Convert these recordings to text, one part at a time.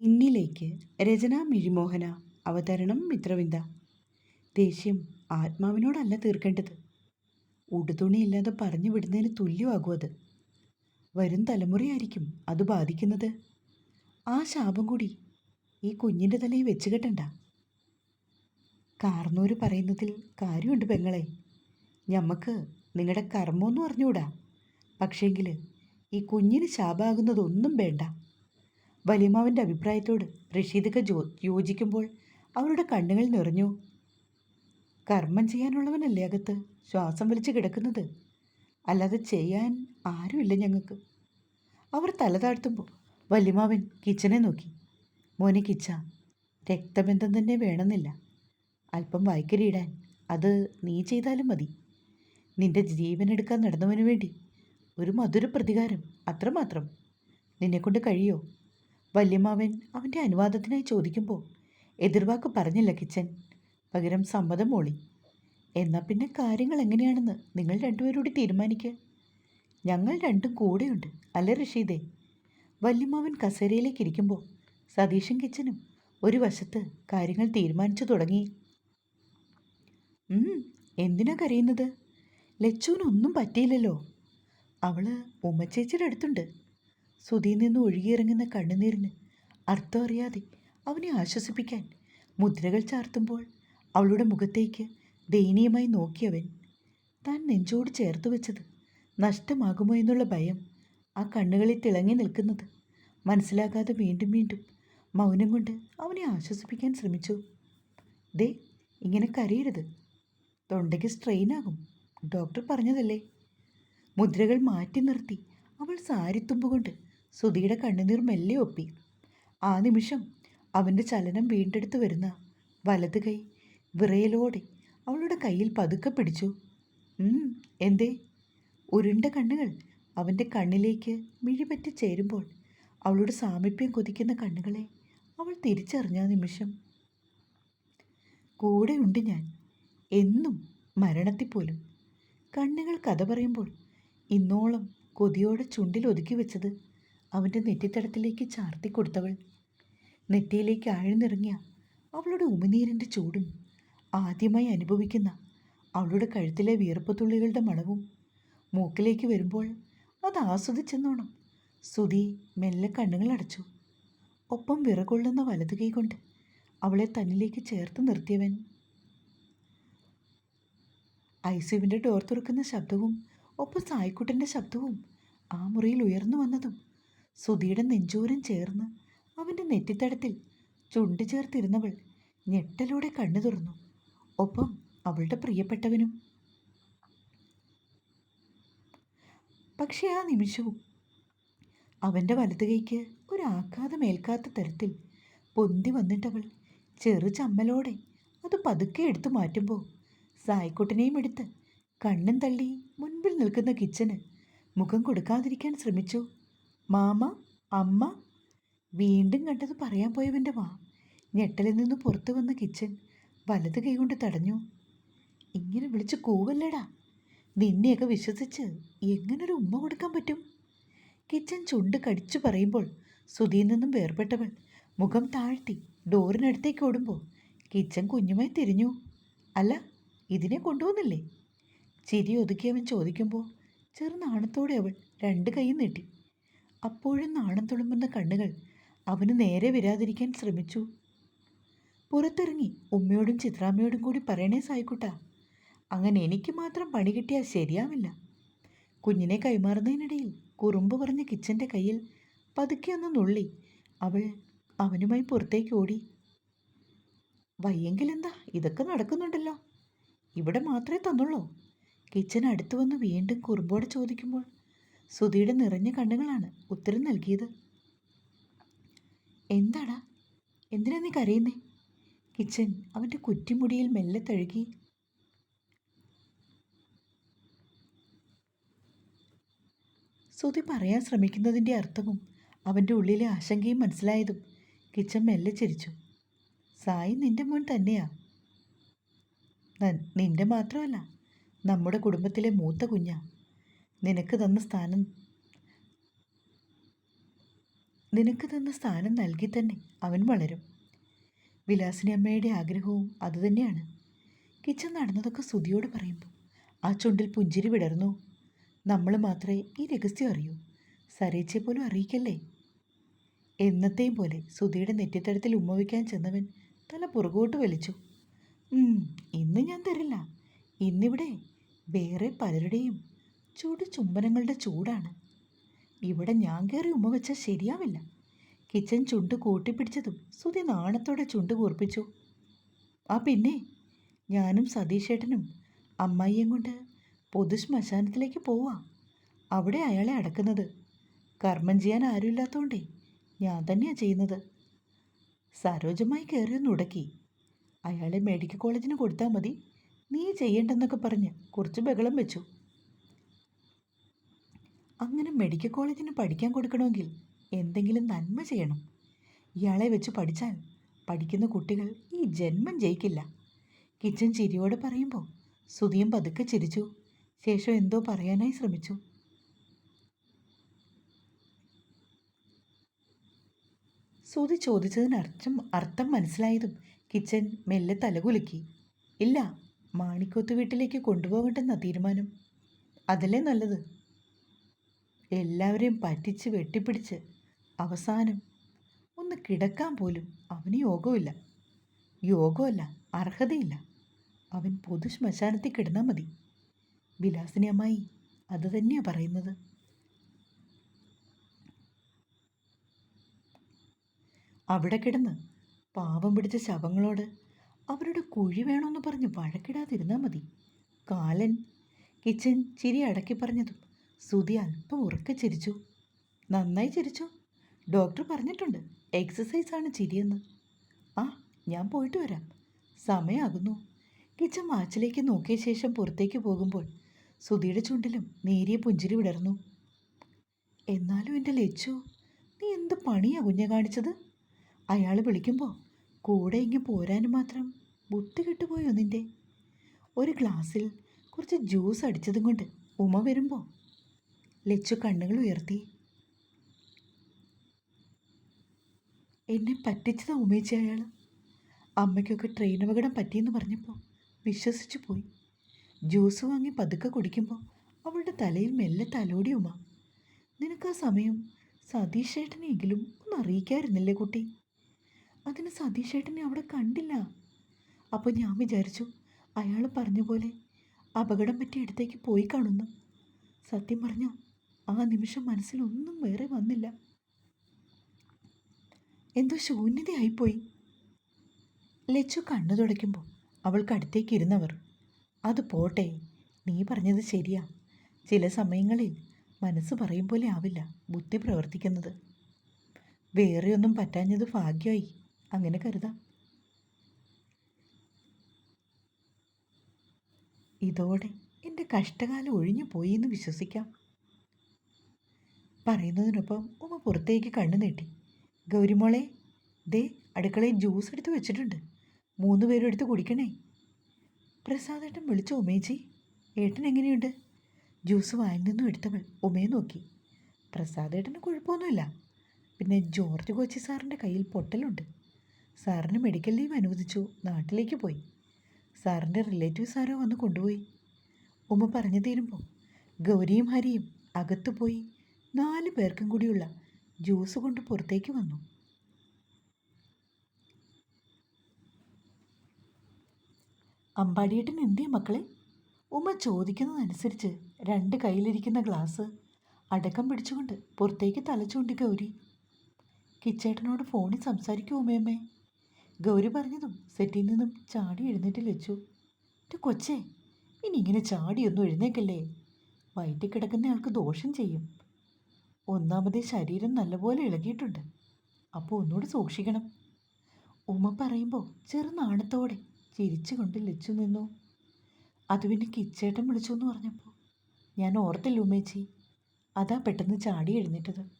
ഇന്നിലേക്ക് രചന മിഴിമോഹന അവതരണം മിത്രവിന്ദ. ദേഷ്യം ആത്മാവിനോടല്ല തീർക്കേണ്ടത്. ഉടുതുണിയില്ലാതെ പറഞ്ഞു വിടുന്നതിന് തുല്യമാകും അത്. വരും തലമുറയായിരിക്കും അത് ബാധിക്കുന്നത്. ആ ശാപം കൂടി ഈ കുഞ്ഞിന്റെ തലയിൽ വെച്ച് കെട്ടണ്ട. കാർന്നൂര് പറയുന്നതിൽ കാര്യമുണ്ട് പെങ്ങളെ. ഞമ്മക്ക് നിങ്ങളുടെ കർമ്മമൊന്നും അറിഞ്ഞുകൂടാ. പക്ഷേങ്കിൽ ഈ കുഞ്ഞിന് ശാപാകുന്നതൊന്നും വേണ്ട. വലിയമാവന്റെ അഭിപ്രായത്തോട് റഷീദൊക്കെ ജോ യോജിക്കുമ്പോൾ അവരുടെ കണ്ണുകൾ നിറഞ്ഞു. കർമ്മം ചെയ്യാനുള്ളവനല്ലേ അകത്ത്? ശ്വാസം വലിച്ച് കിടക്കുന്നത്. അല്ലാതെ ചെയ്യാൻ ആരുമില്ല ഞങ്ങൾക്ക്. അവർ തല താഴ്ത്തുമ്പോൾ വലിയമാവൻ കിച്ചനെ നോക്കി. മോനെ കിച്ച രക്തബന്ധം തന്നെ വേണമെന്നില്ല. അല്പം വായ്ക്കരിയിടാൻ അത് നീ ചെയ്താലും മതി. നിന്റെ ജീവനെടുക്കാൻ നടന്നവന് വേണ്ടി ഒരു മധുര പ്രതികാരം അത്രമാത്രം. നിന്നെക്കൊണ്ട് കഴിയോ? വല്യമാവൻ അവന്റെ അനുവാദത്തിനായി ചോദിക്കുമ്പോൾ എതിർവാക്ക് പറഞ്ഞില്ല കിച്ചൻ. പകരം സമ്മതം മോളി. എന്നാൽ പിന്നെ കാര്യങ്ങൾ എങ്ങനെയാണെന്ന് നിങ്ങൾ രണ്ടുപേരോട് തീരുമാനിക്കുക ഞങ്ങൾ രണ്ടും കൂടെയുണ്ട് അല്ലേ ഋഷീദേ വല്യമാവൻ കസേരയിലേക്ക് ഇരിക്കുമ്പോൾ സതീശൻ കിച്ചനും ഒരു വശത്ത് കാര്യങ്ങൾ തീരുമാനിച്ചു തുടങ്ങി. എന്തിനാ കരയുന്നത്? ലച്ചുവിനൊന്നും പറ്റിയില്ലല്ലോ. അവൾ ഉമ്മച്ചേച്ചിയുടെ അടുത്തുണ്ട്. സുധിയിൽ നിന്ന് ഒഴുകിയിറങ്ങുന്ന കണ്ണുനീരിന് അർത്ഥം അറിയാതെ അവനെ ആശ്വസിപ്പിക്കാൻ മുദ്രകൾ ചാർത്തുമ്പോൾ അവളുടെ മുഖത്തേക്ക് ദയനീയമായി നോക്കിയവൻ താൻ നെഞ്ചോട് ചേർത്ത് വെച്ചത് നഷ്ടമാകുമോ എന്നുള്ള ഭയം ആ കണ്ണുകളിൽ തിളങ്ങി നിൽക്കുന്നത് മനസ്സിലാകാതെ വീണ്ടും വീണ്ടും മൗനം കൊണ്ട് അവനെ ആശ്വസിപ്പിക്കാൻ ശ്രമിച്ചു. ദേ ഇങ്ങനെ കരയരുത്. തൊണ്ടയ്ക്ക് സ്ട്രെയിൻ ആകും. ഡോക്ടർ പറഞ്ഞതല്ലേ? മുദ്രകൾ മാറ്റി നിർത്തി അവൾ സാരിത്തുമ്പ് കൊണ്ട് സുധിയുടെ കണ്ണുനീർ മെല്ലെ ഒപ്പി. ആ നിമിഷം അവന്റെ ചലനം വീണ്ടെടുത്ത് വരുന്ന വലത് കൈ വിറയലോടെ അവളുടെ കയ്യിൽ പതുക്കെ പിടിച്ചു. "ഉം, എന്തേ? ഉരുണ്ട കണ്ണുകൾ അവന്റെ കണ്ണിലേക്ക് മിഴിപറ്റി ചേരുമ്പോൾ അവളുടെ സാമീപ്യം കൊതിക്കുന്ന കണ്ണുകളെ അവൾ തിരിച്ചറിഞ്ഞ നിമിഷം. കൂടെയുണ്ട് ഞാൻ. എന്നും മരണത്തിൽ പോലും. കണ്ണുകൾ കഥ പറയുമ്പോൾ ഇന്നോളം കൊതിയോടെ ചുണ്ടിൽ ഒതുക്കി വെച്ചത് അവന്റെ നെറ്റിത്തടത്തിലേക്ക് ചാർത്തി കൊടുത്തവൾ. നെറ്റിയിലേക്ക് ആഴ്ന്നിറങ്ങിയ അവളുടെ ഉമിനീരിന്റെ ചൂടും ആദ്യമായി അനുഭവിക്കുന്ന അവളുടെ കഴുത്തിലെ വിയർപ്പത്തുള്ളികളുടെ മണവും മൂക്കിലേക്ക് വരുമ്പോൾ അത് ആസ്വദിച്ചെന്നോണം. സുധി മെല്ലെ കണ്ണുകൾ അടച്ചു. ഒപ്പം വിറകൊള്ളുന്ന വലതു കൈ കൊണ്ട് അവളെ തന്നിലേക്ക് ചേർത്ത് നിർത്തിയവൻ. ഐസുവിന്റെ ഡോർ തുറക്കുന്ന ശബ്ദവും ഒപ്പം സായിക്കുട്ടന്റെ ശബ്ദവും ആ മുറിയിൽ ഉയർന്നു വന്നതും സുധിയുടെ നെഞ്ചോരം ചേർന്ന് അവന്റെ നെറ്റിത്തടത്തിൽ ചുണ്ട് ചേർത്തിരുന്നവൾ ഞെട്ടലോടെ കണ്ണു തുറന്നു. ഒപ്പം അവളുടെ പ്രിയപ്പെട്ടവനും. പക്ഷേ ആ നിമിഷവും അവന്റെ വലതു കൈക്ക് ഒരു ആഘാതമേൽക്കാത്ത തരത്തിൽ പൊന്തി വന്നിട്ടവൾ ചെറു ചമ്മലോടെ അത് പതുക്കെ എടുത്തു മാറ്റുമ്പോൾ സായിക്കുട്ടനെയും എടുത്ത് കണ്ണും തള്ളി മുൻപിൽ നിൽക്കുന്ന കിച്ചന് മുഖം കൊടുക്കാതിരിക്കാൻ ശ്രമിച്ചു. മാമ അമ്മ വീണ്ടും കണ്ടത് പറയാൻ പോയവന്റെ വാ. ഞെട്ടലിൽ നിന്ന് പുറത്തു വന്ന കിച്ചൻ വലത് കൈകൊണ്ട് തടഞ്ഞു. ഇങ്ങനെ വിളിച്ച് കൂവല്ലടാ? നിന്നെയൊക്കെ വിശ്വസിച്ച് എങ്ങനൊരു ഉമ്മ കൊടുക്കാൻ പറ്റും? കിച്ചൻ ചുണ്ട് കടിച്ചു പറയുമ്പോൾ സുധിയിൽ നിന്നും വേർപെട്ടവൾ മുഖം താഴ്ത്തി ഡോറിനടുത്തേക്ക് ഓടുമ്പോൾ കിച്ചൻ കുഞ്ഞുമായി തിരിഞ്ഞു. അല്ല ഇതിനെ കൊണ്ടുപോകുന്നില്ലേ? ചിരി ഒതുക്കിയവൻ ചോദിക്കുമ്പോൾ ചെറുനാണത്തോടെ അവൾ രണ്ട് കൈയും നീട്ടി. അപ്പോഴും നാണം തുളുമ്പുന്ന കണ്ണുകൾ അവന് നേരെ വരാതിരിക്കാൻ ശ്രമിച്ചു. പുറത്തിറങ്ങി ഉമ്മയോടും ചിത്രാമ്മയോടും കൂടി പറയണേ സായിക്കുട്ട. അങ്ങനെ എനിക്ക് മാത്രം പണി കിട്ടിയാൽ ശരിയാവില്ല. കുഞ്ഞിനെ കൈമാറുന്നതിനിടയിൽ കുറുമ്പ് പറഞ്ഞ കിച്ചന്റെ കയ്യിൽ പതുക്കെ ഒന്ന് നുള്ളി അവൾ അവനുമായി പുറത്തേക്ക് ഓടി. വയ്യെങ്കിലെന്താ ഇതൊക്കെ നടക്കുന്നുണ്ടല്ലോ. ഇവിടെ മാത്രമേ തന്നുള്ളൂ. കിച്ചൻ അടുത്തു വന്ന് വീണ്ടും കുറുമ്പോടെ ചോദിക്കുമ്പോൾ സുധിയുടെ നിറഞ്ഞ കണ്ണുകളാണ് ഉത്തരം നൽകിയത്. എന്താടാ? എന്തിനാ നീ കരയുന്നേ? കിച്ചൻ അവന്റെ കുറ്റിമുടിയിൽ മെല്ലെ തഴുകി. സുധി പറയാൻ ശ്രമിക്കുന്നതിന്റെ അർത്ഥവും അവന്റെ ഉള്ളിലെ ആശങ്കയും മനസ്സിലായതും കിച്ചൻ മെല്ലെ ചിരിച്ചു. സായി നിന്റെ മോൻ തന്നെയാ. നിന്റെ മാത്രമല്ല നമ്മുടെ കുടുംബത്തിലെ മൂത്ത കുഞ്ഞാ. നിനക്ക് തന്ന സ്ഥാനം നിനക്ക് തന്ന സ്ഥാനം നൽകി തന്നെ അവൻ വളരും. വിലാസിനി അമ്മയുടെ ആഗ്രഹവും അതുതന്നെയാണ് കിച്ചൻ നടന്നതൊക്കെ സുധിയോട് പറയുമ്പോൾ ആ ചുണ്ടിൽ പുഞ്ചിരി വിടർന്നു. നമ്മൾ മാത്രമേ ഈ രഹസ്യം അറിയൂ. സരേച്ചയെ പോലും അറിയിക്കല്ലേ? എന്നത്തെയും പോലെ സുധിയുടെ നെറ്റിത്തടത്തിൽ ഉമ്മ വയ്ക്കാൻ ചെന്നവൻ തല പുറകോട്ട് വലിച്ചു. ഇന്ന് ഞാൻ തരില്ല. ഇന്നിവിടെ വേറെ പലരുടെയും ചൂട് ചുംബനങ്ങളുടെ ചൂടാണ്. ഇവിടെ ഞാൻ കയറി ഉമ്മ വെച്ചാൽ ശരിയാവില്ല. കിച്ചൻ ചുണ്ട് കൂട്ടിപ്പിടിച്ചതും സുതി നാണത്തോടെ ചുണ്ട് കൂർപ്പിച്ചു. ആ പിന്നെ ഞാനും സതീഷേട്ടനും അമ്മായിയും കൊണ്ട് പൊതു ശ്മശാനത്തിലേക്ക് പോവാ. അവിടെ അയാളെ അടക്കുന്നത്. കർമ്മം ചെയ്യാൻ ആരുമില്ലാത്തതുകൊണ്ടേ ഞാൻ തന്നെയാണ് ചെയ്യുന്നത്. സരോജമായി കയറിയൊന്ന് ഉടക്കി. അയാളെ മെഡിക്കൽ കോളേജിന് കൊടുത്താൽ മതി. നീ ചെയ്യണ്ടെന്നൊക്കെ പറഞ്ഞ് കുറച്ച് ബഹളം വെച്ചു. അങ്ങനെ മെഡിക്കൽ കോളേജിന് പഠിക്കാൻ കൊടുക്കണമെങ്കിൽ എന്തെങ്കിലും നന്മ ചെയ്യണം. ഇയാളെ വെച്ച് പഠിച്ചാൽ പഠിക്കുന്ന കുട്ടികൾ ഈ ജന്മം ജയിക്കില്ല. കിച്ചൻ ചിരിയോടെ പറയുമ്പോൾ സുധിയും പതുക്കെ ചിരിച്ചു. ശേഷം എന്തോ പറയാനായി ശ്രമിച്ചു. സുധി ചോദിച്ചതിന് അർത്ഥം അർത്ഥം മനസ്സിലായതും കിച്ചൻ മെല്ലെ തലകുലുക്കി. ഇല്ല മാണിക്കോത്ത് വീട്ടിലേക്ക് കൊണ്ടുപോകണ്ടെന്ന തീരുമാനം. അതല്ലേ നല്ലത്? എല്ലാവരെയും പറ്റിച്ച് വെട്ടിപ്പിടിച്ച് അവസാനം ഒന്ന് കിടക്കാൻ പോലും അവന് യോഗമില്ല യോഗമല്ല അർഹതയില്ല. അവൻ പൊതു ശ്മശാനത്തിൽ കിടന്നാൽ മതി. വിലാസിനി അമ്മായി അത് തന്നെയാണ് പറയുന്നത്. അവിടെ കിടന്ന് പാവം പിടിച്ച ശവങ്ങളോട് അവരുടെ കുഴി വേണമെന്ന് പറഞ്ഞ് വഴക്കിടാതിരുന്നാൽ മതി. കാലൻ കിച്ചൻ ചിരി അടക്കി പറഞ്ഞതും സുധി അല്പം ഉറക്കെ ചിരിച്ചു. നന്നായി ചിരിച്ചു. ഡോക്ടർ പറഞ്ഞിട്ടുണ്ട് എക്സസൈസ് ആണ് ചിരിയെന്ന്. ആ ഞാൻ പോയിട്ട് വരാം. സമയമാകുന്നു കിച്ചൻ വാച്ചിലേക്ക് നോക്കിയ ശേഷം പുറത്തേക്ക് പോകുമ്പോൾ സുധിയുടെ ചുണ്ടിലും നേരിയ പുഞ്ചിരി വിടർന്നു. എന്നാലും എന്റെ ലച്ചു നീ എന്ത് പണിയാ കുഞ്ഞെ കാണിച്ചത്? അയാൾ വിളിക്കുമ്പോൾ കൂടെ ഇങ്ങ് പോരാനും മാത്രം ബുദ്ധി കെട്ടുപോയോ നിന്റെ? ഒരു ഗ്ലാസ്സിൽ കുറച്ച് ജ്യൂസ് അടിച്ചതും കൊണ്ട് ഉമ വരുമ്പോൾ ലച്ചു കണ്ണുകൾ ഉയർത്തി. എന്നെ പറ്റിച്ചതാ ഉമേച്ചി അയാൾ അമ്മയ്ക്കൊക്കെ ട്രെയിൻ അപകടം പറ്റിയെന്ന് പറഞ്ഞപ്പോൾ വിശ്വസിച്ചു പോയി. ജ്യൂസ് വാങ്ങി പതുക്കെ കുടിക്കുമ്പോൾ അവളുടെ തലയിൽ മെല്ലെ തലോടി ഉമ. നിനക്ക് ആ സമയം സതീഷേട്ടനെങ്കിലും ഒന്ന് അറിയിക്കായിരുന്നില്ലേ കുട്ടി? അതിന് സതീഷേട്ടനെ അവിടെ കണ്ടില്ല. അപ്പോൾ ഞാൻ വിചാരിച്ചു അയാൾ പറഞ്ഞ പോലെ അപകടം പറ്റിയ ഇടത്തേക്ക് പോയി കാണുന്നു. സത്യം പറഞ്ഞാൽ ആ നിമിഷം മനസ്സിലൊന്നും വേറെ വന്നില്ല. എന്തോ ശൂന്യതയായിപ്പോയി. ലച്ചു കണ്ണു തുടയ്ക്കുമ്പോൾ അവൾക്ക് അടുത്തേക്ക് ഇരുന്നവർ അത് പോട്ടെ നീ പറഞ്ഞത് ശരിയാ. ചില സമയങ്ങളിൽ മനസ്സ് പറയും പോലെ ആവില്ല ബുദ്ധി പ്രവർത്തിക്കുന്നത്. വേറെയൊന്നും പറ്റാഞ്ഞത് ഭാഗ്യമായി അങ്ങനെ കരുതാം. ഇതോടെ എന്റെ കഷ്ടകാലം ഒഴിഞ്ഞു പോയി എന്ന് വിശ്വസിക്കാം. പറയുന്നതിനൊപ്പം ഉമ്മ പുറത്തേക്ക് കണ്ണു നീട്ടി. ഗൗരിമോളെ ദേ അടുക്കളയിൽ ജ്യൂസ് എടുത്ത് വെച്ചിട്ടുണ്ട്. മൂന്ന് പേരും എടുത്ത് കുടിക്കണേ. പ്രസാദേട്ടൻ വിളിച്ച ഉമേജി ഏട്ടൻ എങ്ങനെയുണ്ട്? ജ്യൂസ് വായിൽ നിന്നും എടുത്തവൾ ഉമയെ നോക്കി. പ്രസാദേട്ടന് കുഴപ്പമൊന്നുമില്ല. പിന്നെ ജോർജ് കോച്ചി സാറിന്റെ കയ്യിൽ പൊട്ടലുണ്ട്. സാറിന് മെഡിക്കൽ ലീവ് അനുവദിച്ചു നാട്ടിലേക്ക് പോയി. സാറിന്റെ റിലേറ്റീവ്സ് ആരോ വന്ന് കൊണ്ടുപോയി. ഉമ്മ പറഞ്ഞു തീരുമ്പോൾ ഗൗരിയും ഹരിയും അകത്തു പോയി നാല് പേർക്കും കൂടിയുള്ള ജ്യൂസ് കൊണ്ട് പുറത്തേക്ക് വന്നു. അമ്പാടിയേട്ടൻ എന്തിയാ മക്കളെ? ഉമ്മ ചോദിക്കുന്നതനുസരിച്ച് രണ്ട് കയ്യിലിരിക്കുന്ന ഗ്ലാസ് അടക്കം പിടിച്ചുകൊണ്ട് പുറത്തേക്ക് തലച്ചുകൊണ്ട് ഗൗരി. കിച്ചേട്ടനോട് ഫോണിൽ സംസാരിക്കൂ ഉമ്മയമ്മേ. ഗൗരി പറഞ്ഞതും സെറ്റിൽ നിന്നും ചാടി എഴുന്നേറ്റ് വെച്ചു എന്റെ കൊച്ചേ ഇനി ഇങ്ങനെ ചാടിയൊന്നും എഴുന്നേക്കല്ലേ? വയറ്റിൽ കിടക്കുന്നയാൾക്ക് ദോഷം ചെയ്യും. ഒന്നാമതേ ശരീരം നല്ലപോലെ ഇളകിയിട്ടുണ്ട്. അപ്പോൾ ഒന്നുകൂടി സൂക്ഷിക്കണം. ഉമ്മ പറയുമ്പോൾ ചെറുനാണത്തോടെ ചിരിച്ചുകൊണ്ട് ലച്ചു നിന്നു. അത് പിന്നെ കിച്ചേട്ടൻ വിളിച്ചു എന്ന് പറഞ്ഞപ്പോൾ ഞാൻ ഓർത്തില്ല ഉമ്മേച്ചി. അതാ പെട്ടെന്ന് ചാടി എഴുന്നേറ്റത്.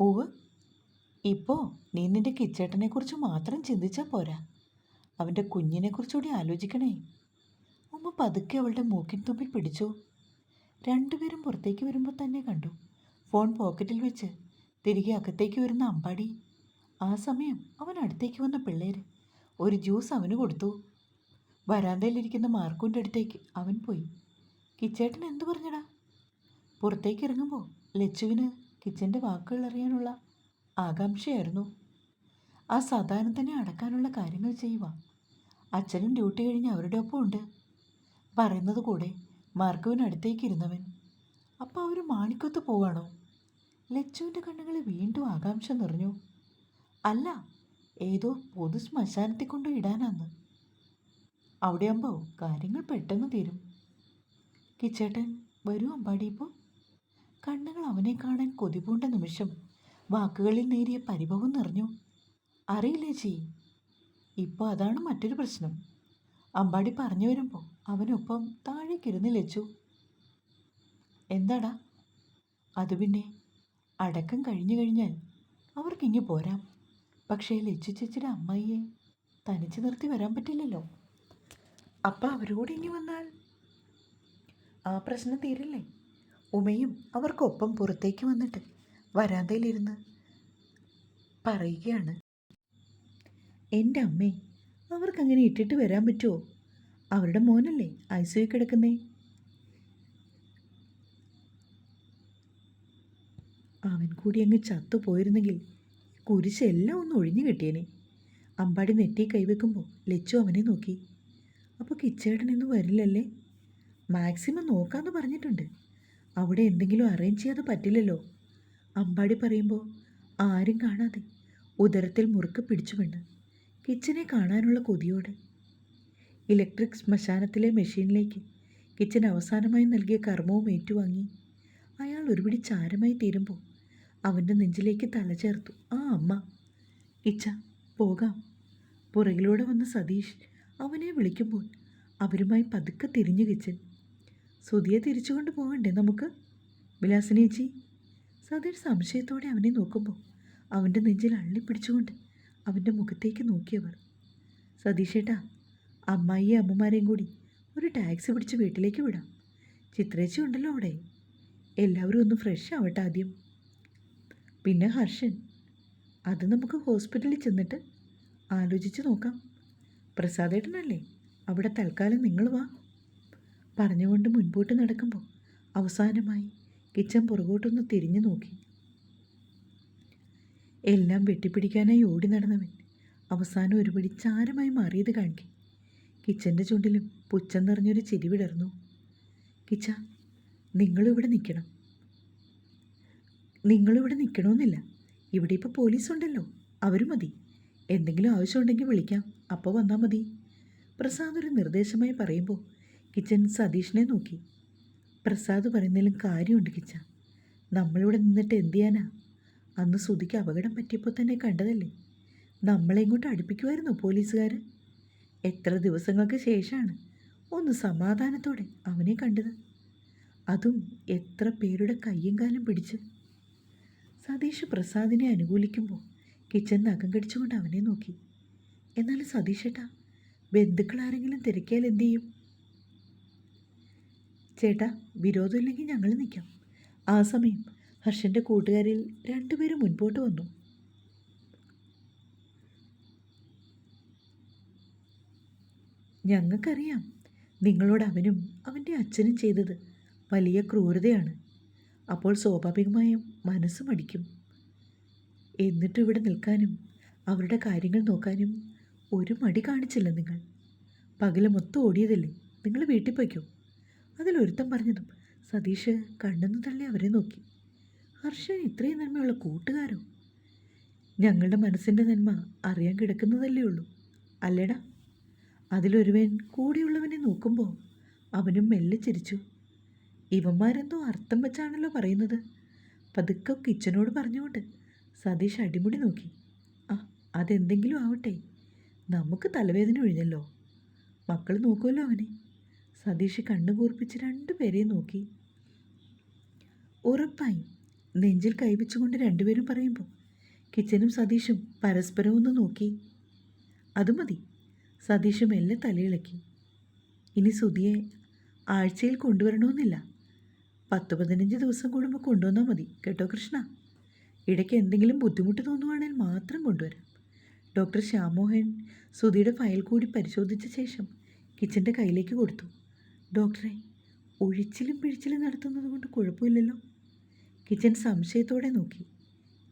ഓവ് ഇപ്പോൾ നീ നിന്റെ കിച്ചേട്ടനെക്കുറിച്ച് മാത്രം ചിന്തിച്ചാൽ പോരാ. അവന്റെ കുഞ്ഞിനെക്കുറിച്ചുകൂടി ആലോചിക്കണേ. ഉമ്മ പതുക്കെ അവളുടെ മൂക്കിൻ തുമ്പിൽ പിടിച്ചു. രണ്ടുപേരും പുറത്തേക്ക് വരുമ്പോൾ തന്നെ കണ്ടു. ഫോൺ പോക്കറ്റിൽ വെച്ച് തിരികെ അകത്തേക്ക് വരുന്ന അമ്പാടി. ആ സമയം അവൻ അടുത്തേക്ക് വന്ന പിള്ളേര്. ഒരു ജ്യൂസ് അവന് കൊടുത്തു. വരാന്തയിലിരിക്കുന്ന മാർക്കൂന്റെ അടുത്തേക്ക് അവൻ പോയി. കിച്ചേട്ടൻ എന്തു പറഞ്ഞടാ? പുറത്തേക്ക് ഇറങ്ങുമ്പോൾ ലച്ചുവിന് കിച്ചന്റെ വാക്കുകൾ അറിയാനുള്ള ആകാംക്ഷയായിരുന്നു. ആ തന്നെ അടക്കാനുള്ള കാര്യങ്ങൾ ചെയ്യുക അച്ഛനും ഡ്യൂട്ടി കഴിഞ്ഞ് അവരുടെ ഒപ്പം ഉണ്ട് പറയുന്നത് കൂടെ മാർക്കുവിന് അടുത്തേക്ക് ഇരുന്നവൻ. അപ്പോൾ അവർ മാണിക്കത്ത് പോവാണോ? ലച്ചുവിന്റെ കണ്ണുകളിൽ വീണ്ടും ആകാംക്ഷ നിറഞ്ഞു. അല്ല ഏതോ പൊതു ശ്മശാനത്തിൽ കൊണ്ട് ഇടാനാന്ന്. അവിടെയാകുമ്പോൾ കാര്യങ്ങൾ പെട്ടെന്ന് തീരും. കിച്ചേട്ടൻ വരൂ അമ്പാടി ഇപ്പോൾ കണ്ണുകൾ അവനെ കാണാൻ കൊതിപൂണ്ട നിമിഷം വാക്കുകളിൽ നേരിയ പരിഭവം നിറഞ്ഞു. അറിയില്ലേ ചീ? ഇപ്പോൾ അതാണ് മറ്റൊരു പ്രശ്നം. അമ്പാടി പറഞ്ഞു വരുമ്പോൾ അവനൊപ്പം താഴേക്കിരുന്ന് ലച്ചു. എന്താടാ? അത് പിന്നെ അടക്കം കഴിഞ്ഞു കഴിഞ്ഞാൽ അവർക്കിങ്ങി പോരാം. പക്ഷേ ലച്ചു ചേച്ചിയുടെ അമ്മായിയെ തനിച്ച് നിർത്തി വരാൻ പറ്റില്ലല്ലോ. അപ്പം അവരോട് ഇനി വന്നാൽ? ആ പ്രശ്നം തീരില്ലേ? ഉമയും അവർക്കൊപ്പം പുറത്തേക്ക് വന്നിട്ട് വരാന്തയിലിരുന്ന് പറയുകയാണ്. എന്റെ അമ്മേ അവർക്കങ്ങനെ ഇട്ടിട്ട് വരാൻ പറ്റുമോ അവരുടെ മോനല്ലേ? ഐ സി കിടക്കുന്നേ. അവൻ കൂടി അങ്ങ് ചത്തുപോയിരുന്നെങ്കിൽ കുരിശെല്ലാം ഒന്ന് ഒഴിഞ്ഞു കിട്ടിയേനെ. അമ്പാടി നെറ്റി കൈവെക്കുമ്പോൾ ലച്ചു അവനെ നോക്കി. അപ്പോൾ കിച്ചേട്ടൻ ഇന്ന് വരില്ലല്ലേ? മാക്സിമം നോക്കാമെന്ന് പറഞ്ഞിട്ടുണ്ട്. അവിടെ എന്തെങ്കിലും അറേഞ്ച് ചെയ്യാതെ പറ്റില്ലല്ലോ. അമ്പാടി പറയുമ്പോൾ ആരും കാണാതെ. ഉദരത്തിൽ മുറുക്ക് പിടിച്ചു വീണ്. കിച്ചനെ കാണാനുള്ള കൊതിയോടെ ഇലക്ട്രിക് ശ്മശാനത്തിലെ മെഷീനിലേക്ക് കിച്ചൻ അവസാനമായി നൽകിയ കർമ്മവും ഏറ്റുവാങ്ങി. അയാൾ ഒരുപിടി ചാരമായി തീരുമ്പോൾ അവന്റെ നെഞ്ചിലേക്ക് തല ചേർത്തു. ആ അമ്മ. ഇച്ച പോകാം. പുറകിലൂടെ വന്ന സതീഷ് അവനെ വിളിക്കുമ്പോൾ അവരുമായി പതുക്കെ തിരിഞ്ഞു കിച്ചൻ. സുധിയെ തിരിച്ചുകൊണ്ട് പോകണ്ടേ നമുക്ക്? വിലാസിനേച്ചി സതീഷ് സംശയത്തോടെ അവനെ നോക്കുമ്പോൾ അവന്റെ നെഞ്ചിൽ അള്ളിപ്പിടിച്ചുകൊണ്ട് അവന്റെ മുഖത്തേക്ക് നോക്കിയവർ. സതീഷേട്ടാ അമ്മായിയെ അമ്മമാരെയും കൂടി ഒരു ടാക്സി പിടിച്ച് വീട്ടിലേക്ക് വിടാം. ചിത്രേച്ചി ഉണ്ടല്ലോ അവിടെ. എല്ലാവരും ഒന്ന് ഫ്രഷ് ആവട്ടെ ആദ്യം. പിന്നെ ഹർഷൻ അത് നമുക്ക് ഹോസ്പിറ്റലിൽ ചെന്നിട്ട് ആലോചിച്ച് നോക്കാം. പ്രസാദേട്ടനല്ലേ അവിടെ തൽക്കാലം നിങ്ങൾ വാ. പറഞ്ഞുകൊണ്ട് മുൻപോട്ട് നടക്കുമ്പോൾ അവസാനമായി കിച്ചൻ പുറകോട്ടൊന്ന് തിരിഞ്ഞു നോക്കി. എല്ലാം വെട്ടിപ്പിടിക്കാനായി ഓടി നടന്നവൻ അവസാനം ഒരുപടി ചാരമായി മാറിയത് കാണിക്കെ കിച്ചന്റെ ചുണ്ടിലും പുച്ഛം നിറഞ്ഞൊരു ചിരി വിടർന്നു. കിച്ച നിങ്ങളിവിടെ നിൽക്കണം. നിങ്ങളിവിടെ നിൽക്കണമെന്നില്ല. ഇവിടെ ഇപ്പോൾ പോലീസുണ്ടല്ലോ. അവർ മതി. എന്തെങ്കിലും ആവശ്യമുണ്ടെങ്കിൽ വിളിക്കാം. അപ്പോൾ വന്നാൽ മതി. പ്രസാദ് ഒരു നിർദ്ദേശമായി പറയുമ്പോൾ കിച്ചൻ സതീഷിനെ നോക്കി. പ്രസാദ് പറയുന്നതിലും കാര്യമുണ്ട് കിച്ച. നമ്മളിവിടെ നിന്നിട്ട് എന്ത് ചെയ്യാനാ? അന്ന് സുധിക്ക് അപകടം പറ്റിയപ്പോൾ തന്നെ കണ്ടതല്ലേ? നമ്മളെ ഇങ്ങോട്ട് അടുപ്പിക്കുമായിരുന്നു പോലീസുകാർ എത്ര ദിവസങ്ങൾക്ക് ശേഷമാണ് ഒന്ന് സമാധാനത്തോടെ അവനെ കണ്ടത്. അതും എത്ര പേരുടെ കയ്യും കാലം പിടിച്ച്. സതീഷ് പ്രസാദിനെ അനുകൂലിക്കുമ്പോൾ കിച്ചൻ നഖം കടിച്ചുകൊണ്ട് അവനെ നോക്കി. എന്നാൽ സതീഷേട്ടാ ബന്ധുക്കൾ ആരെങ്കിലും തിരക്കിയാൽ എന്തു ചെയ്യും? ചേട്ടാ വിരോധമില്ലെങ്കിൽ ഞങ്ങൾ നിൽക്കാം. ആ സമയം ഹർഷന്റെ കൂട്ടുകാരിൽ രണ്ടുപേരും മുൻപോട്ട് വന്നു. ഞങ്ങൾക്കറിയാം നിങ്ങളോട് അവനും അവന്റെ അച്ഛനും ചെയ്തത് വലിയ ക്രൂരതയാണ്. അപ്പോൾ സ്വാഭാവികമായും മനസ്സ് മടിക്കും. എന്നിട്ടും ഇവിടെ നിൽക്കാനും അവരുടെ കാര്യങ്ങൾ നോക്കാനും ഒരു മടി കാണിച്ചില്ല നിങ്ങൾ. പകൽ മൊത്തം ഓടിയതല്ലേ? നിങ്ങൾ വീട്ടിൽ പോയിക്കോ? അതിലൊരുത്തം പറഞ്ഞതും സതീഷ് കണ്ണെന്ന് തള്ളി അവരെ നോക്കി. ഹർഷൻ ഇത്രയും നന്മയുള്ള കൂട്ടുകാരോ? ഞങ്ങളുടെ മനസ്സിന്റെ നന്മ അറിയാൻ കിടക്കുന്നതല്ലേ ഉള്ളൂ. അല്ലേടാ? അതിലൊരുവൻ കൂടെയുള്ളവനെ നോക്കുമ്പോൾ അവനും മെല്ലെ ചിരിച്ചു. ഇവന്മാരെന്തോ അർത്ഥം വെച്ചാണല്ലോ പറയുന്നത്. പതുക്കെ കിച്ചനോട് പറഞ്ഞുകൊണ്ട് സതീഷ് അടിമുടി നോക്കി. ആ അതെന്തെങ്കിലും ആവട്ടെ. നമുക്ക് തലവേദന ഒഴിഞ്ഞല്ലോ. മക്കൾ നോക്കുമല്ലോ അവനെ. സതീഷ് കണ്ണു കൂർപ്പിച്ച് രണ്ടുപേരെയും നോക്കി. ഉറപ്പായും. നെഞ്ചിൽ കൈവച്ചുകൊണ്ട് രണ്ടുപേരും പറയുമ്പോൾ കിച്ചനും സതീഷും പരസ്പരം ഒന്ന് നോക്കി. അത് മതി. സതീഷ് മെല്ലെ തലയിളക്കി. ഇനി സുധിയെ ആഴ്ചയിൽ കൊണ്ടുവരണമെന്നില്ല. പത്ത് പതിനഞ്ച് ദിവസം കൂടുമ്പോൾ കൊണ്ടുവന്നാൽ മതി. കേട്ടോ കൃഷ്ണ? ഇടയ്ക്ക് എന്തെങ്കിലും ബുദ്ധിമുട്ട് തോന്നുവാണെങ്കിൽ മാത്രം കൊണ്ടുവരാം. ഡോക്ടർ ശ്യാമോഹൻ സുധിയുടെ ഫയൽ കൂടി പരിശോധിച്ച ശേഷം കിച്ചന്റെ കയ്യിലേക്ക് കൊടുത്തു. ഡോക്ടറെ ഒഴിച്ചിലും പിഴിച്ചിലും നടത്തുന്നത് കൊണ്ട് കുഴപ്പമില്ലല്ലോ? കിച്ചൻ സംശയത്തോടെ നോക്കി.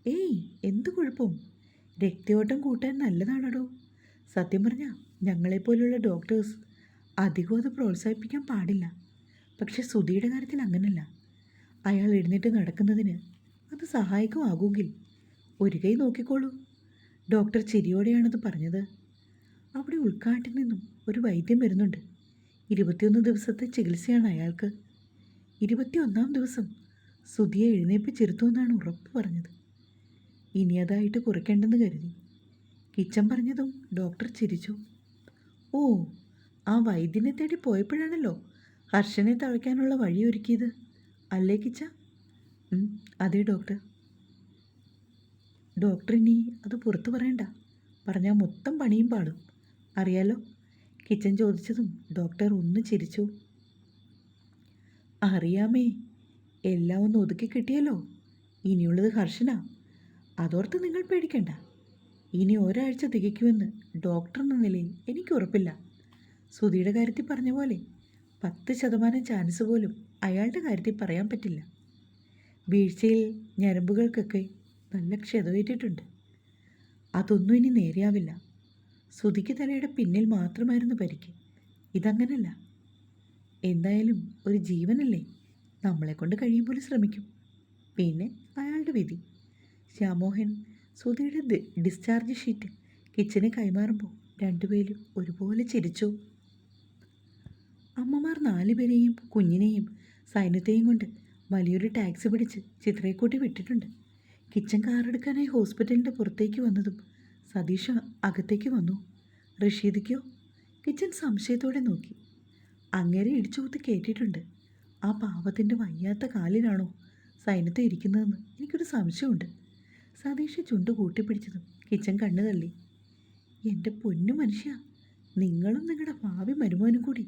ഏയ് എന്ത് കുഴപ്പം? രക്തയോട്ടം കൂട്ടാൻ നല്ലതാണടോ? സത്യം പറഞ്ഞാൽ ഞങ്ങളെപ്പോലുള്ള ഡോക്ടേഴ്സ് അധികം അത് പ്രോത്സാഹിപ്പിക്കാൻ പാടില്ല. പക്ഷെ സുധിയുടെ കാര്യത്തിൽ അങ്ങനല്ല. അയാൾ എഴുന്നേറ്റ് നടക്കുന്നതിന് അത് സഹായകമാകുമെങ്കിൽ ഒരു കൈ നോക്കിക്കോളൂ. ഡോക്ടർ ചിരിയോടെയാണത് പറഞ്ഞത്. അവിടെ ഉൾക്കാട്ടിൽ നിന്നും ഒരു വൈദ്യം വരുന്നുണ്ട്. ഇരുപത്തിയൊന്ന് ദിവസത്തെ ചികിത്സയാണ് അയാൾക്ക്. ഇരുപത്തിയൊന്നാം ദിവസം സുധിയെ എഴുന്നേപ്പിച്ചിരുത്തുമെന്നാണ് ഉറപ്പ് പറഞ്ഞത്. ഇനി അതായിട്ട് കുറയ്ക്കേണ്ടെന്ന് കരുതി. കിച്ചൻ പറഞ്ഞതും ഡോക്ടർ ചിരിച്ചു. ഓ ആ വൈദ്യനെ തേടി പോയപ്പോഴാണല്ലോ ഹർഷനെ തഴയ്ക്കാനുള്ള വഴിയൊരുക്കിയത്. അല്ലേ കിച്ച? അതേ ഡോക്ടർ. ഡോക്ടർ ഇനി അത് പുറത്തു പറയണ്ട. പറഞ്ഞാൽ മൊത്തം പണിയും പാടും അറിയാലോ? കിച്ചൻ ചോദിച്ചതും ഡോക്ടർ ഒന്ന് ചിരിച്ചു. അറിയാമേ എല്ലാം ഒന്ന് ഒതുക്കി കിട്ടിയല്ലോ. ഇനിയുള്ളത് ഹർഷനാ. അതോർത്ത് നിങ്ങൾ പേടിക്കണ്ട. ഇനി ഒരാഴ്ച തികയ്ക്കുമെന്ന് ഡോക്ടർ എന്ന നിലയിൽ എനിക്ക് ഉറപ്പില്ല. സുധിയുടെ കാര്യത്തിൽ പറഞ്ഞ പോലെ പത്ത് ശതമാനം ചാൻസ് പോലും അയാളുടെ കാര്യത്തിൽ പറയാൻ പറ്റില്ല. വീഴ്ചയിൽ ഞരമ്പുകൾക്കൊക്കെ നല്ല ക്ഷതമേറ്റിട്ടുണ്ട്. അതൊന്നും ഇനി നേരെയാവില്ല. സുധിക്ക് തലയുടെ പിന്നിൽ മാത്രമായിരുന്നു പരിക്ക്. ഇതങ്ങനല്ല. എന്തായാലും ഒരു ജീവനല്ലേ നമ്മളെ കൊണ്ട് കഴിയും പോലെ ശ്രമിക്കും. പിന്നെ അയാളുടെ വിധി. ശ്യാമോഹൻ സുധിയുടെ ഡിസ്ചാർജ് ഷീറ്റ് കിച്ചന് കൈമാറുമ്പോൾ രണ്ടുപേരും ഒരുപോലെ ചിരിച്ചു. അമ്മമാർ നാലുപേരെയും കുഞ്ഞിനെയും സൈന്യത്തെയും കൊണ്ട് വലിയൊരു ടാക്സി പിടിച്ച് ചിത്രയെക്കൂട്ടി വിട്ടിട്ടുണ്ട്. കിച്ചൻ കാറെടുക്കാനായി ഹോസ്പിറ്റലിന്റെ പുറത്തേക്ക് വന്നതും സതീഷ് അകത്തേക്ക് വന്നു. റഷീദിക്കോ കിച്ചൻ സംശയത്തോടെ നോക്കി. അങ്ങേരെ ഇടിച്ചു കുത്തി കയറ്റിയിട്ടുണ്ട് ആ പാവത്തിന്റെ വയ്യാത്ത കാലിലാണോ സൈന്യത്തെ ഇരിക്കുന്നതെന്ന് എനിക്കൊരു സംശയമുണ്ട്. സതീഷ് ചുണ്ട് കൂട്ടിപ്പിടിച്ചതും കിച്ചൻ കണ്ണു തള്ളി. എന്റെ പൊന്നു മനുഷ്യ നിങ്ങളും നിങ്ങളുടെ ഭാവി മരുമോനും കൂടി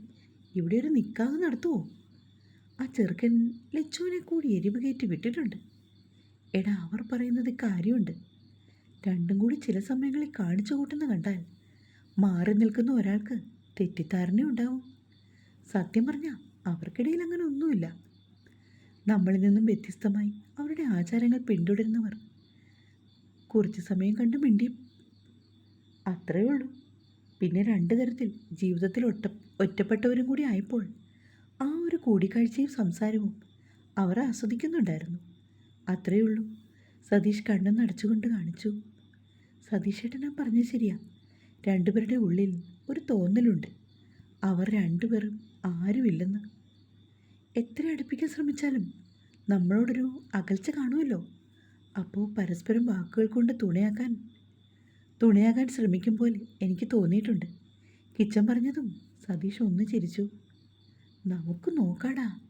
ഇവിടെ ഒരു നിക്കാഹ് നടത്തുമോ ആ ചെറുക്കൻ ലച്ചുവിനെ കൂടി എരിവ് കയറ്റി വിട്ടിട്ടുണ്ട്. എടാ അവർ പറയുന്നത് കാര്യമുണ്ട്. രണ്ടും കൂടി ചില സമയങ്ങളിൽ കാണിച്ചു കൂട്ടുന്ന കണ്ടാൽ മാറി നിൽക്കുന്ന ഒരാൾക്ക് തെറ്റിദ്ധാരണ ഉണ്ടാവും. സത്യം പറഞ്ഞാൽ അവർക്കിടയിൽ അങ്ങനെ ഒന്നുമില്ല. നമ്മളിൽ നിന്നും വ്യത്യസ്തമായി അവരുടെ ആചാരങ്ങൾ പിന്തുടരുന്നവർ കുറച്ച് സമയം കണ്ട് മിണ്ടിയും അത്രയേ ഉള്ളൂ. പിന്നെ രണ്ട് തരത്തിൽ ജീവിതത്തിൽ ഒറ്റ ഒറ്റപ്പെട്ടവരും കൂടി ആയപ്പോൾ ആ ഒരു കൂടിക്കാഴ്ചയും സംസാരവും അവർ ആസ്വദിക്കുന്നുണ്ടായിരുന്നു. അത്രയേ ഉള്ളൂ. സതീഷ് കണ്ണെന്ന് അടച്ചുകൊണ്ട് കാണിച്ചു. സതീഷ് ഏട്ടനാ പറഞ്ഞത് ശരിയാ. രണ്ടുപേരുടെ ഉള്ളിൽ ഒരു തോന്നലുണ്ട്. അവർ രണ്ടുപേരും ആരുമില്ലെന്ന്. എത്ര അടുപ്പിക്കാൻ ശ്രമിച്ചാലും നമ്മളോടൊരു അകൽച്ച കാണുമല്ലോ? അപ്പോൾ പരസ്പരം വാക്കുകൾ കൊണ്ട് തുണയാക്കാൻ തുണയാകാൻ ശ്രമിക്കും പോലെ എനിക്ക് തോന്നിയിട്ടുണ്ട്. കിച്ചൻ പറഞ്ഞതും സതീഷ് ഒന്ന് ചിരിച്ചു. നമുക്ക് നോക്കാടാ.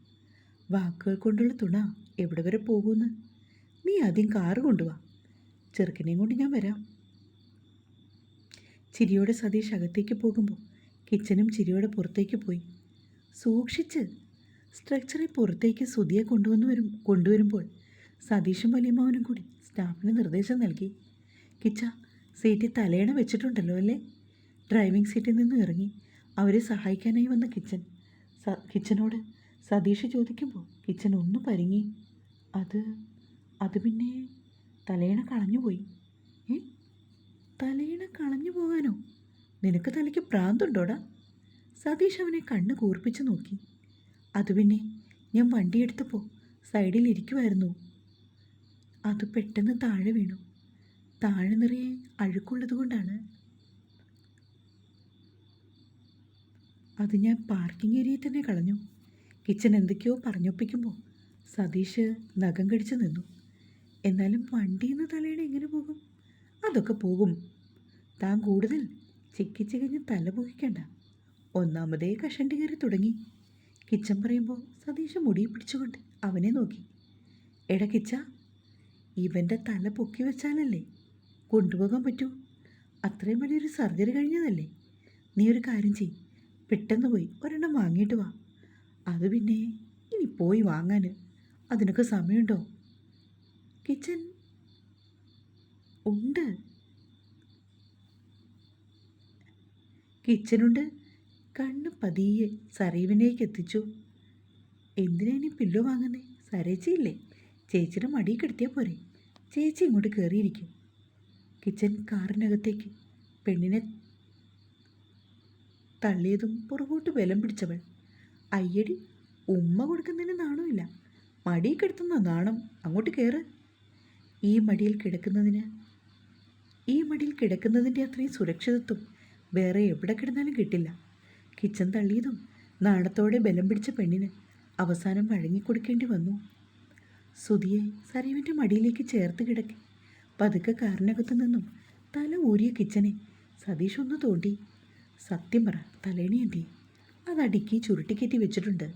വാക്കുകൾ കൊണ്ടുള്ള തുണ എവിടെ വരെ പോകുമെന്ന് നീ ആദ്യം കാറ് കൊണ്ടുവാ. ചെറുക്കനെയും കൊണ്ട് ഞാൻ വരാം. ചിരിയോടെ സതീഷ് അകത്തേക്ക് പോകുമ്പോൾ കിച്ചനും ചിരിയോടെ പുറത്തേക്ക് പോയി. സൂക്ഷിച്ച് സ്ട്രക്ചറിൽ പുറത്തേക്ക് സുതിയെ കൊണ്ടുവന്ന് വരും കൊണ്ടുവരുമ്പോൾ സതീഷും വലിയമ്മാവനും കൂടി. സ്റ്റാഫിന് നിർദ്ദേശം നൽകി. കിച്ച സീറ്റിൽ തലയണ വെച്ചിട്ടുണ്ടല്ലോ അല്ലേ? ഡ്രൈവിംഗ് സീറ്റിൽ നിന്ന് ഇറങ്ങി അവരെ സഹായിക്കാനായി വന്ന കിച്ചൻ. സ കിച്ചനോട് സതീഷ് ചോദിക്കുമ്പോൾ കിച്ചൻ ഒന്ന് പരിങ്ങി. അത് അത് പിന്നെ തലേണ കളഞ്ഞുപോയി. ഏ? തലയിണ കളഞ്ഞു പോകാനോ? നിനക്ക് തലയ്ക്ക് പ്രാന്തുണ്ടോടാ? സതീഷ് അവനെ കണ്ണ് കൂർപ്പിച്ച് നോക്കി. അത് പിന്നെ ഞാൻ വണ്ടിയെടുത്തപ്പോൾ സൈഡിൽ ഇരിക്കുമായിരുന്നു അത് പെട്ടെന്ന് താഴെ വീണു. താഴെ നിറയെ അഴുക്കുള്ളത് കൊണ്ടാണ്. അത് ഞാൻ പാർക്കിംഗ് ഏരിയയിൽ തന്നെ കളഞ്ഞു. കിച്ചൻ എന്തൊക്കെയോ പറഞ്ഞൊപ്പിക്കുമ്പോൾ സതീഷ് നഖം കടിച്ചു നിന്നു. എന്നാലും വണ്ടിയിൽ നിന്ന് തലയുടെ എങ്ങനെ പോകും? അതൊക്കെ പോകും. താൻ കൂടുതൽ ചിക്കി ചികഞ്ഞ് തല പൊക്കിക്കണ്ട. ഒന്നാമതേ കഷണ്ടി കയറി തുടങ്ങി. കിച്ചൻ പറയുമ്പോൾ സതീഷ് മുടി പിടിച്ചുകൊണ്ട് അവനെ നോക്കി. എടാ കിച്ച ഇവന്റെ തല പൊക്കി വെച്ചാലല്ലേ? കൊണ്ടുപോകാൻ പറ്റൂ. അത്രയും വലിയൊരു സർജറി കഴിഞ്ഞതല്ലേ? നീ ഒരു കാര്യം ചെയ് പെട്ടെന്ന് പോയി ഒരെണ്ണം വാങ്ങിയിട്ട് വാ. അത് പിന്നെ ഇനി പോയി വാങ്ങാൻ അതിനൊക്കെ സമയമുണ്ടോ? കിച്ചൻ ഉണ്ട്. കിച്ചനുണ്ട് കണ്ണ് പതിയെ സരീവിനേക്ക് എത്തിച്ചു. എന്തിനാ ഇനി പില്ലോ വാങ്ങുന്നേ? സരേച്ചിയില്ലേ ചേച്ചിയുടെ മടിയിൽ കിടത്തിയാൽ പോരെ. ചേച്ചി ഇങ്ങോട്ട് കയറിയിരിക്കും കിച്ചൻ കാറിനകത്തേക്ക് പെണ്ണിനെ തള്ളിയതും പുറകോട്ട് ബലം പിടിച്ചവൾ. അയ്യടി ഉമ്മ കൊടുക്കുന്നതിന് നാണമില്ല. മടിയിൽ കിടത്തുന്ന നാണം അങ്ങോട്ട് കയറ് ഈ മടിയിൽ കിടക്കുന്നതിന് ഈ മടിയിൽ കിടക്കുന്നതിന്റെ അത്രയും സുരക്ഷിതത്വം വേറെ എവിടെ കിടന്നാലും കിട്ടില്ല. കിച്ചൻ തള്ളിയതും നാണത്തോടെ ബലം പിടിച്ച പെണ്ണിന് അവസാനം വഴങ്ങിക്കൊടുക്കേണ്ടി വന്നു. സുധിയെ സരീവിന്റെ മടിയിലേക്ക് ചേർത്ത് കിടക്കി. പതുക്കെ കാറിനകത്തു നിന്നും തല ഊരിയ കിച്ചനെ സതീഷ് ഒന്ന് തോണ്ടി സത്യം പറ തലേണി എന്തി? അത് അടുക്കി ചുരുട്ടിക്കയറ്റി വെച്ചിട്ടുണ്ട്.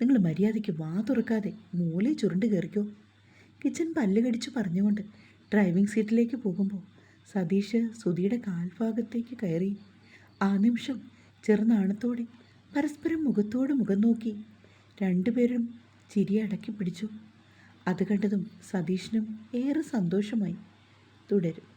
നിങ്ങൾ മര്യാദയ്ക്ക് വാ തുറക്കാതെ മൂലെ ചുരുണ്ട് കയറിക്കോ. കിച്ചൻ പല്ല് കടിച്ച് പറഞ്ഞുകൊണ്ട് ഡ്രൈവിംഗ് സീറ്റിലേക്ക് പോകുമ്പോൾ സതീഷ് സുധിയുടെ കാൽഭാഗത്തേക്ക് കയറി ആ നിമിഷം ചെറുനാണത്തോടെ പരസ്പരം മുഖത്തോട് മുഖം നോക്കി രണ്ടുപേരും ചിരി അടക്കി പിടിച്ചു. അത് കണ്ടതും സതീഷിനും ഏറെ സന്തോഷമായി. തുടരും.